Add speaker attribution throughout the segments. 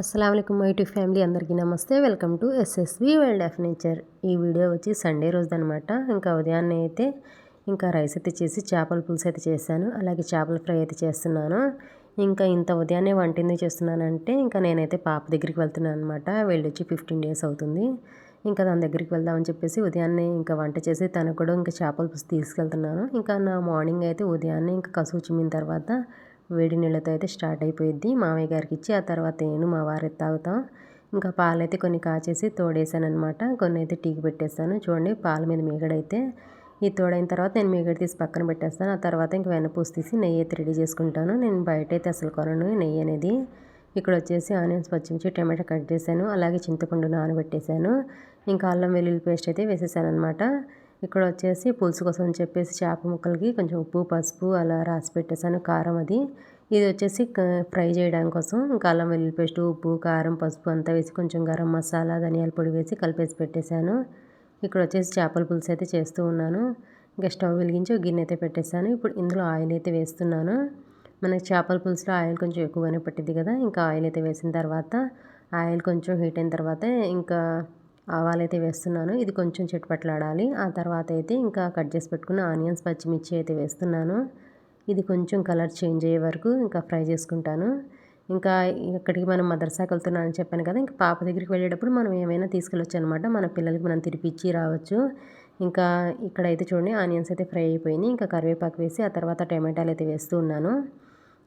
Speaker 1: అస్సలం my YouTube family అందరికీ నమస్తే. Welcome to SSV World of Nature. ఈ వీడియో వచ్చి సండే రోజు అనమాట ఇంకా ఉదయాన్నే అయితే ఇంకా రైస్ అయితే చేసి చేపల పులుసు అయితే చేశాను. అలాగే చేపల ఫ్రై అయితే చేస్తున్నాను. ఇంకా ఇంత ఉదయాన్నే వంట చేస్తున్నానంటే ఇంకా నేనైతే పాప దగ్గరికి వెళ్తున్నాను అనమాట వెళ్ళొచ్చి ఫిఫ్టీన్ డేస్ అవుతుంది. ఇంకా దాని దగ్గరికి వెళ్దామని చెప్పేసి ఉదయాన్నే ఇంకా వంట చేసి తనకు కూడా ఇంకా చేపల పులుసు తీసుకెళ్తున్నాను. ఇంకా నా మార్నింగ్ అయితే ఉదయాన్నే ఇంకా కసువు చిమ్మిన తర్వాత వేడి నీళ్ళతో అయితే స్టార్ట్ అయిపోయింది మామయ్య గారికి ఇచ్చి ఆ తర్వాత నేను మా వారి తాగుతాం. ఇంకా పాలైతే కొన్ని కాచేసి తోడేసాను అనమాట కొన్ని అయితే టీకి పెట్టేస్తాను. చూడండి పాల మీద మీగడైతే ఈ తోడైన తర్వాత నేను మీగడ తీసి పక్కన పెట్టేస్తాను. ఆ తర్వాత ఇంక వెనపూసి తీసి నెయ్యి అయితే రెడీ చేసుకుంటాను. నేను బయట అయితే అసలు కొనను నెయ్యి అనేది. ఇక్కడ వచ్చేసి ఆనియన్స్ పచ్చిమిర్చి టమాటా కట్ చేశాను. అలాగే చింతపండు నానబెట్టేశాను. ఇంకా అల్లం వెల్లుల్లి పేస్ట్ అయితే వేసేసాను అనమాట ఇక్కడ వచ్చేసి పులుసు కోసం అని చెప్పేసి చేప ముక్కలకి కొంచెం ఉప్పు పసుపు అలా రాసి పెట్టేసాను కారం అది. ఇది వచ్చేసి ఫ్రై చేయడానికి కోసం ఇంకా అల్లం వెల్లుల్లి పేస్ట్ ఉప్పు కారం పసుపు అంతా వేసి కొంచెం గరం మసాలా ధనియాల పొడి వేసి కలిపేసి పెట్టేశాను. ఇక్కడ వచ్చేసి చేపల పులుసు అయితే చేస్తూ ఉన్నాను. ఇంకా స్టవ్ వెలిగించి గిన్నె అయితే పెట్టేశాను. ఇప్పుడు ఇందులో ఆయిల్ అయితే వేస్తున్నాను. మనకి చేపల పులుసులో ఆయిల్ కొంచెం ఎక్కువగానే పట్టింది కదా ఇంకా ఆయిల్ అయితే వేసిన తర్వాత ఆయిల్ కొంచెం హీట్ అయిన తర్వాత ఇంకా ఆవాలైతే వేస్తున్నాను. ఇది కొంచెం చిట్పట్లాడాలి. ఆ తర్వాత అయితే ఇంకా కట్ చేసి పెట్టుకున్న ఆనియన్స్ పచ్చిమిర్చి అయితే వేస్తున్నాను. ఇది కొంచెం కలర్ చేంజ్ అయ్యే వరకు ఇంకా ఫ్రై చేసుకుంటాను. ఇంకా ఇక్కడికి మనం మదర్సాకి వెళ్తున్నానని చెప్పాను కదా ఇంకా పాప దగ్గరికి వెళ్ళేటప్పుడు మనం ఏమైనా తీసుకెళ్ళొచ్చు అనమాట మన పిల్లలకి మనం తిరిపిచ్చి రావచ్చు. ఇంకా ఇక్కడైతే చూడండి ఆనియన్స్ అయితే ఫ్రై అయిపోయింది. ఇంకా కరివేపాకు వేసి ఆ తర్వాత టమాటాలు అయితే వేస్తూ ఉన్నాను.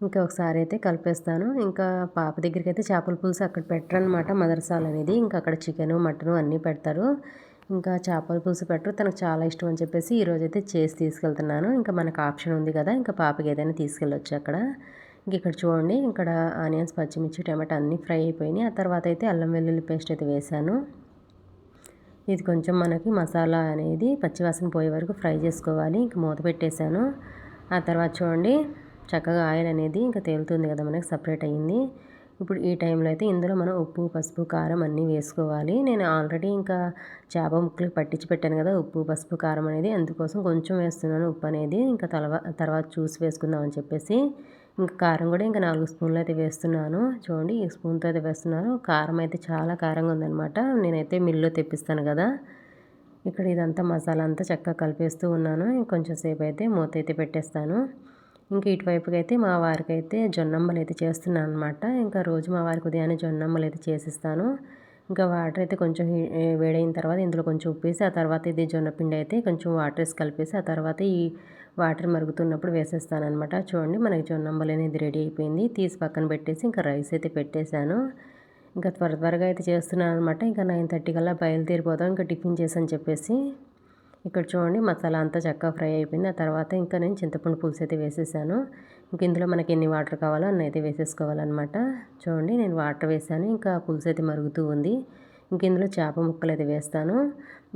Speaker 1: ఇంకా ఒకసారి అయితే కలిపేస్తాను. ఇంకా పాప దగ్గరికి అయితే చేపల పులుసు అక్కడ పెట్టరనమాట మదర్సాలు అనేది. ఇంకా అక్కడ చికెను మటను అన్నీ పెడతారు. ఇంకా చేపల పులుసు పెట్టరు. తనకు చాలా ఇష్టం అని చెప్పేసి ఈరోజు అయితే చేసి తీసుకెళ్తున్నాను. ఇంకా మనకు ఆప్షన్ ఉంది కదా ఇంకా పాపకి ఏదైనా తీసుకెళ్ళొచ్చు అక్కడ. ఇంక ఇక్కడ చూడండి ఇక్కడ ఆనియన్స్ పచ్చిమిర్చి టమాటా అన్నీ ఫ్రై అయిపోయినాయి. ఆ తర్వాత అయితే అల్లం వెల్లుల్లి పేస్ట్ అయితే వేసాను ఇది కొంచెం మనకి మసాలా అనేది పచ్చివాసన పోయే వరకు ఫ్రై చేసుకోవాలి. ఇంక మూత పెట్టేశాను. ఆ తర్వాత చూడండి చక్కగా ఆయిల్ అనేది ఇంకా తేలుతుంది కదా మనకి సపరేట్ అయ్యింది. ఇప్పుడు ఈ టైంలో అయితే ఇందులో మనం ఉప్పు పసుపు కారం అన్నీ వేసుకోవాలి. నేను ఆల్రెడీ ఇంకా చేప ముక్కలు పట్టించి పెట్టాను కదా ఉప్పు పసుపు కారం అనేది. అందుకోసం కొంచెం వేస్తున్నాను ఉప్పు అనేది. ఇంకా తలవా తర్వాత చూసి వేసుకుందాం అని చెప్పేసి ఇంకా కారం కూడా ఇంకా నాలుగు స్పూన్లు అయితే వేస్తున్నాను. చూడండి ఈ స్పూన్తో అయితే వేస్తున్నాను. కారం అయితే చాలా కారంగా ఉందనమాట నేనైతే మిల్లులో తెప్పిస్తాను కదా. ఇక్కడ ఇదంతా మసాలా అంతా చక్కగా కలిపేస్తూ ఉన్నాను. కొంచెం సేపు అయితే మూత అయితే పెట్టేస్తాను. ఇంకా ఇటువైపుకి అయితే మా వారికి అయితే జొన్నమ్మలు అయితే చేస్తున్నాను అనమాట ఇంకా రోజు మా వారికి ఉదయాన్నే జొన్నమ్మలు అయితే చేసిస్తాను. ఇంకా వాటర్ అయితే కొంచెం వేడైన తర్వాత ఇందులో కొంచెం ఉప్పేసి ఆ తర్వాత ఇది జొన్నపిండి అయితే కొంచెం వాటర్ వేసి కలిపేసి ఆ తర్వాత ఈ వాటర్ మరుగుతున్నప్పుడు వేసేస్తాను అనమాట చూడండి మనకి జొన్నమ్మలు అనేది రెడీ అయిపోయింది. తీసి పక్కన పెట్టేసి ఇంకా రైస్ అయితే పెట్టేశాను. ఇంకా త్వర త్వరగా అయితే చేస్తున్నాను అనమాట ఇంకా నైన్ థర్టీ కల్లా బయలుదేరిపోదాం ఇంకా టిఫిన్ చేసని చెప్పేసి. ఇక్కడ చూడండి మసాలా అంతా చక్కగా ఫ్రై అయిపోయింది. ఆ తర్వాత ఇంకా నేను చింతపండు పులుసు అయితే వేసేసాను. ఇంక ఇందులో మనకి ఎన్ని వాటర్ కావాలో అన్నీ అయితే వేసేసుకోవాలన్నమాట. చూడండి నేను వాటర్ వేసాను. ఇంకా పులుసు అయితే మరుగుతూ ఉంది. ఇంక ఇందులో చేప ముక్కలు అయితే వేస్తాను.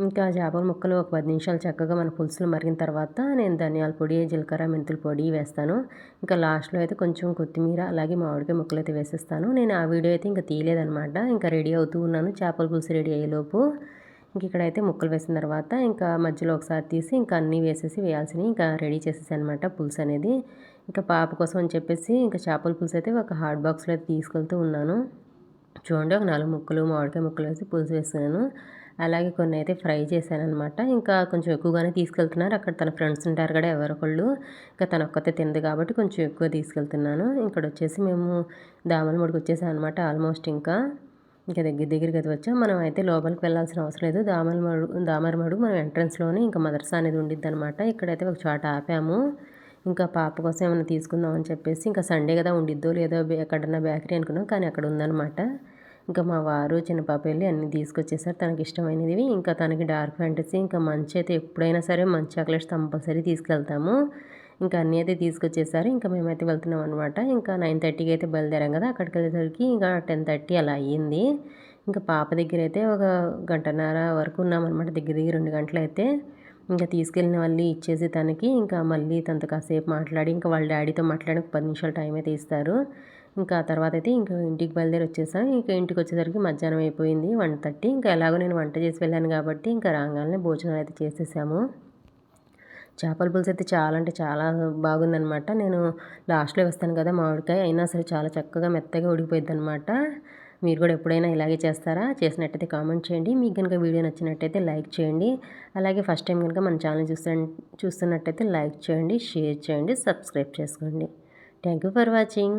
Speaker 1: ఇంకా చేపల ముక్కలు ఒక పది నిమిషాలు చక్కగా మన పులుసులు మరిగిన తర్వాత నేను ధనియాల పొడి జీలకర్ర మెంతుల పొడి వేస్తాను. ఇంకా లాస్ట్లో అయితే కొంచెం కొత్తిమీర అలాగే మామిడికాయ ముక్కలు అయితే వేసేస్తాను. నేను ఆ వీడియో అయితే ఇంకా తీయలేదనమాట ఇంకా రెడీ అవుతూ ఉన్నాను. చేపల పులుసు రెడీ అయ్యేలోపు. ఇంక ఇక్కడైతే ముక్కలు వేసిన తర్వాత ఇంకా మధ్యలో ఒకసారి తీసి ఇంకా అన్నీ వేసేసి వేయాల్సినవి ఇంకా రెడీ చేసేసి అనమాట పులుసు అనేది. ఇంకా పాప కోసం అని చెప్పేసి ఇంకా చేపల పులుసు అయితే ఒక హాట్ బాక్స్లో అయితే తీసుకెళ్తూ ఉన్నాను. చూడండి ఒక నాలుగు ముక్కలు మామిడికాయ ముక్కలు వేసి పులుసు వేస్తున్నాను. అలాగే కొన్ని అయితే ఫ్రై చేశాను అనమాట. ఇంకా కొంచెం ఎక్కువగానే తీసుకెళ్తున్నారు. అక్కడ తన ఫ్రెండ్స్ ఉంటారు కూడా ఎవరొకళ్ళు. ఇంకా తన ఒక్కతే తింది కాబట్టి కొంచెం ఎక్కువ తీసుకెళ్తున్నాను. ఇక్కడ వచ్చేసి మేము దామల ముడికి వచ్చేసాం అనమాట ఆల్మోస్ట్ ఇంకా. ఇంకా దగ్గర దగ్గరికి అయితే వచ్చాం. మనం అయితే లోపలికి వెళ్ళాల్సిన అవసరం లేదు. దామరమడు దామరమడు మనం ఎంట్రన్స్లోనే ఇంకా మదర్సా అనేది ఉండిద్ది అనమాట ఇక్కడైతే ఒక చోట ఆపాము. ఇంకా పాప కోసం ఏమైనా తీసుకుందాం అని చెప్పేసి ఇంకా సండే కదా ఉండిద్దో లేదో ఎక్కడన్నా బేకరీ అనుకున్నాం. కానీ అక్కడ ఉందనమాట ఇంకా మా వారు చిన్న పాప వెళ్ళి అన్నీ తీసుకొచ్చేసారు. తనకి ఇష్టమైనవి ఇంకా తనకి డార్క్ ఫ్యాంటసీ ఇంకా మంచి అయితే ఎప్పుడైనా సరే మంచి చాక్లెట్స్ కంపల్సరీ తీసుకెళ్తాము. ఇంకా అన్నీ అయితే తీసుకొచ్చేసారు. ఇంకా మేమైతే వెళ్తున్నాం అనమాట ఇంకా నైన్ థర్టీకి అయితే బయలుదేరాం కదా. అక్కడికి వెళ్ళేసరికి ఇంకా టెన్ థర్టీ అలా అయ్యింది. ఇంకా పాప దగ్గర అయితే ఒక గంటన్నర వరకు ఉన్నామన్నమాట దగ్గర దగ్గర రెండు గంటలు అయితే ఇంకా తీసుకెళ్ళిన వాళ్ళు ఇచ్చేసి తనకి ఇంకా మళ్ళీ తనతో కాసేపు మాట్లాడి ఇంకా వాళ్ళ డాడీతో మాట్లాడి ఒక పది నిమిషాలు టైం అయితే ఇస్తారు. ఇంకా తర్వాత అయితే ఇంకా ఇంటికి బయలుదేరి వచ్చేసాం. ఇంకా ఇంటికి వచ్చేసరికి మధ్యాహ్నం అయిపోయింది వన్ థర్టీ. ఇంకా ఎలాగో నేను వంట చేసి వెళ్ళాను కాబట్టి ఇంకా రాగానే భోజనాలు అయితే చేసేసాము. చేపల పులుసు అయితే చాలా అంటే చాలా బాగుందనమాట నేను లాస్ట్లో వేస్తాను కదా మామిడికాయ అయినా సరే చాలా చక్కగా మెత్తగా ఉడికిపోయింది అనమాట మీరు కూడా ఎప్పుడైనా ఇలాగే చేస్తారా? చేసినట్టయితే కామెంట్ చేయండి. మీకు కనుక వీడియో నచ్చినట్టయితే లైక్ చేయండి. అలాగే ఫస్ట్ టైం కనుక మన ఛానల్ చూస్తు చూస్తున్నట్టయితే లైక్ చేయండి షేర్ చేయండి సబ్స్క్రైబ్ చేసుకోండి. Thank you for watching.